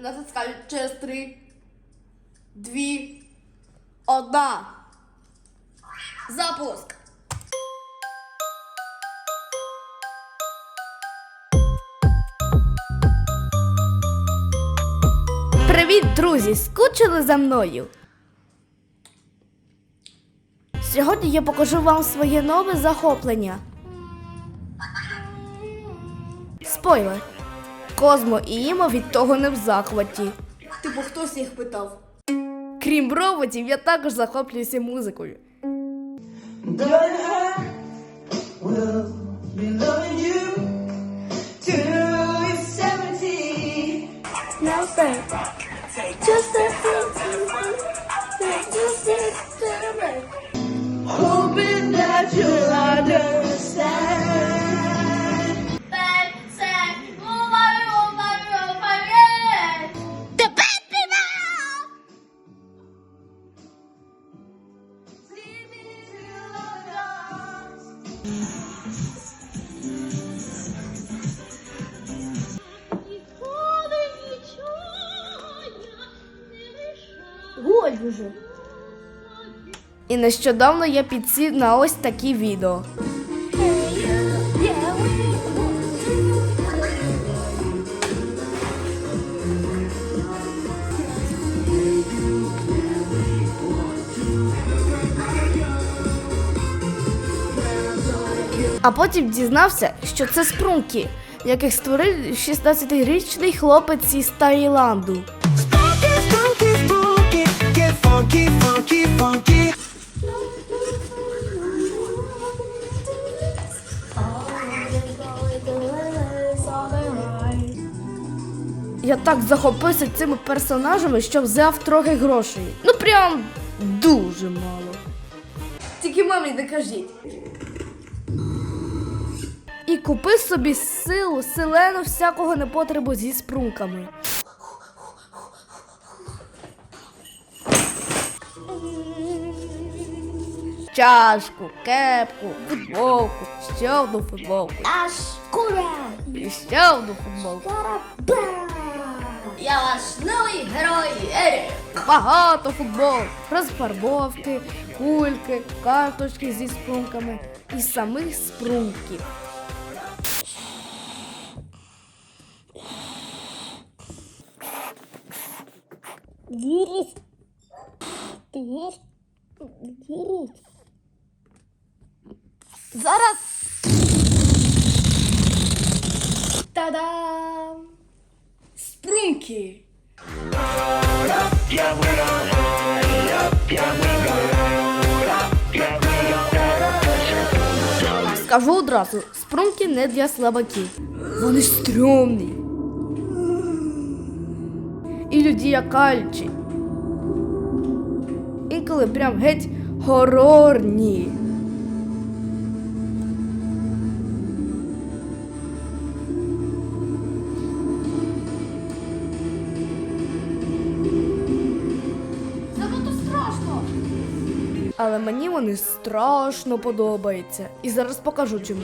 Натискають через три, дві, одна. Запуск. Привіт, друзі! Скучили за мною? Сьогодні я покажу вам своє нове захоплення. Спойлер. Козмо і Імо від того не в захваті. Типу, хтось їх питав. Крім роботів, я також захоплююся музикою. Just I Голь уже. І нещодавно я підсів на ось такі відео. А потім дізнався, що це спрунки, яких створив 16-річний хлопець із Таїланду. Funky, funky, funky. Я так захопився цими персонажами, що взяв трохи грошей. Ну прям дуже мало. Тільки мамі не кажіть. І купив собі силу, селену всякого непотребу зі спрунками. Чашку, кепку, футболку, одну футболку, Аж кура. і ще одну футболку. Я ваш новий герой. Ері. Багато футбол, розфарбовки, кульки, карточки зі спрунками і самих спрунків. Віріс. Віріс. Віріс. Зараз. Та-дам! Спрунки! Скажу одразу, спрунки не для слабаків. Вони стрьомні. І люди якальчі. Інколи прям геть горорні. Але мені вони страшно подобаються. І зараз покажу чому.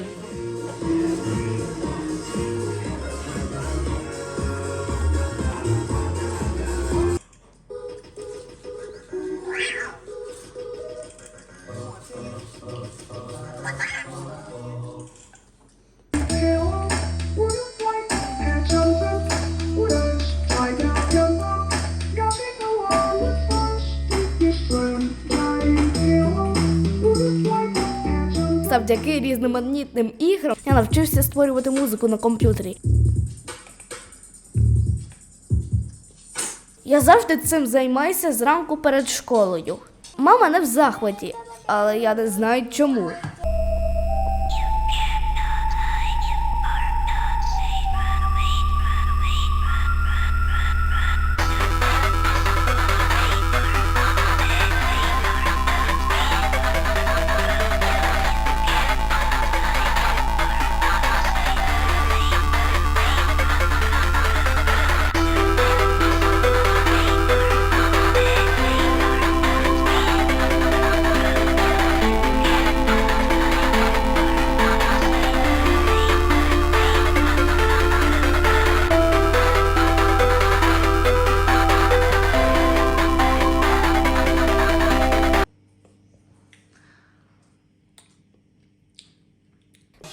Завдяки різноманітним іграм я навчився створювати музику на комп'ютері. Я завжди цим займаюся зранку перед школою. Мама не в захваті, але я не знаю чому.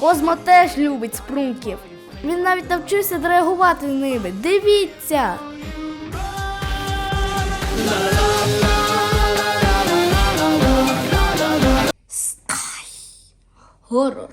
Козмо теж любить спрунків. Він навіть навчився реагувати ними. Дивіться! Хорор.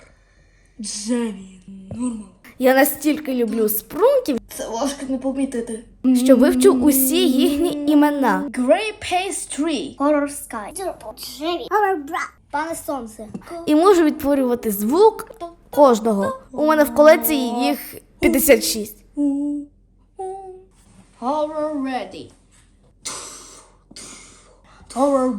Джемі. Нормал. Я настільки люблю спрунків, Це важко не помітити. що вивчу усі їхні імена. Grey Pastry. Horror Sky. Джеві. Horror Bra. Пане Сонце. І можу відтворювати звук кожного. У мене в колекції їх 56. Horror Ready. Horror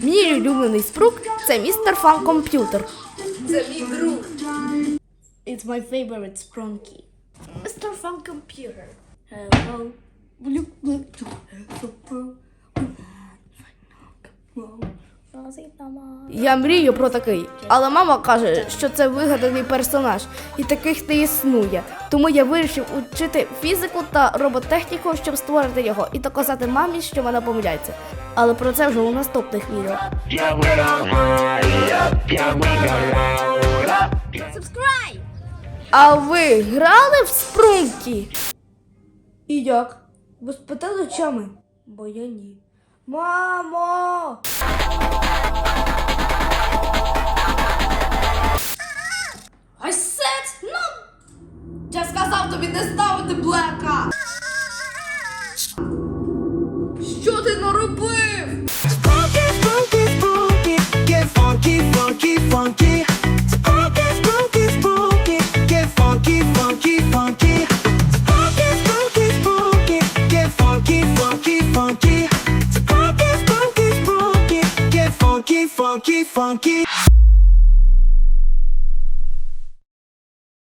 Мій улюблений спрук це містер Фан Комп'ютер. Це мій друг. It's my favorite Sprunky. Mr. Fun Computer. Hello. Я мрію про такий, але мама каже, що це вигаданий персонаж, і таких не існує. Тому я вирішив учити фізику та роботехніку, щоб створити його, і доказати мамі, що вона помиляється. Але про це вже у наступних відео. Subscribe! А ви грали в спрунки? І як? Ви спитали очами? Бо я ні. Мамо! No! Я сказав тобі не ставити блека!